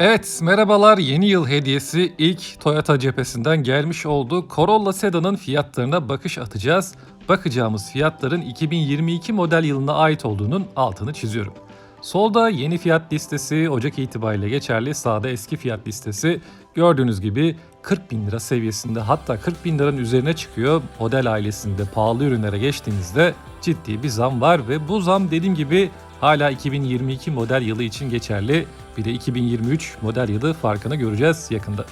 Evet, merhabalar. Yeni yıl hediyesi ilk Toyota cephesinden gelmiş oldu. Corolla Sedan'ın fiyatlarına bakış atacağız. Bakacağımız fiyatların 2022 model yılına ait olduğunun altını çiziyorum. Solda yeni fiyat listesi Ocak itibariyle geçerli. Sağda eski fiyat listesi. Gördüğünüz gibi 40 bin lira seviyesinde hatta 40 bin liranın üzerine çıkıyor. Model ailesinde pahalı ürünlere geçtiğinizde ciddi bir zam var ve bu zam dediğim gibi hala 2022 model yılı için geçerli. Bir de 2023 model yılı farkını göreceğiz yakında.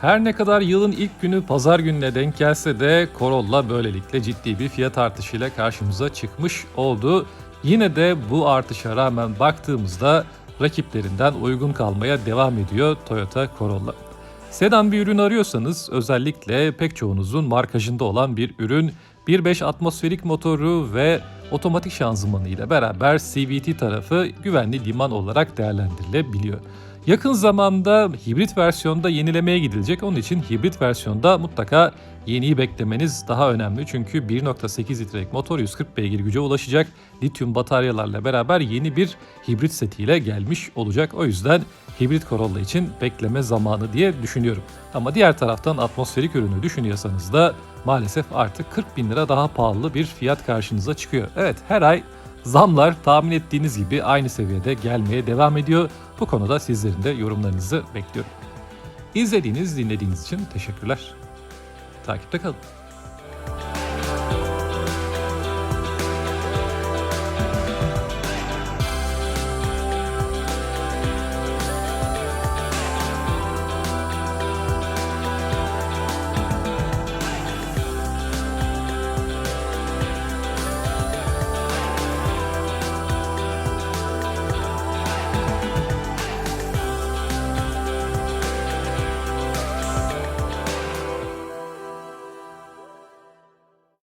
Her ne kadar yılın ilk günü pazar gününe denk gelse de Corolla böylelikle ciddi bir fiyat artışıyla karşımıza çıkmış oldu. Yine de bu artışa rağmen baktığımızda rakiplerinden uygun kalmaya devam ediyor Toyota Corolla. Sedan bir ürün arıyorsanız özellikle pek çoğunuzun markajında olan bir ürün 1.5 atmosferik motoru ve otomatik şanzımanı ile beraber CVT tarafı güvenli liman olarak değerlendirilebiliyor. Yakın zamanda hibrit versiyonda yenilemeye gidilecek. Onun için hibrit versiyonda mutlaka yeniyi beklemeniz daha önemli. Çünkü 1.8 litrelik motor 140 beygir güce ulaşacak. Lityum bataryalarla beraber yeni bir hibrit setiyle gelmiş olacak. O yüzden hibrit Corolla için bekleme zamanı diye düşünüyorum. Ama diğer taraftan atmosferik ürünü düşünüyorsanız da maalesef artık 40 bin lira daha pahalı bir fiyat karşınıza çıkıyor. Evet her ay zamlar tahmin ettiğiniz gibi aynı seviyede gelmeye devam ediyor. Bu konuda sizlerin de yorumlarınızı bekliyorum. İzlediğiniz, dinlediğiniz için teşekkürler. Takipte kalın.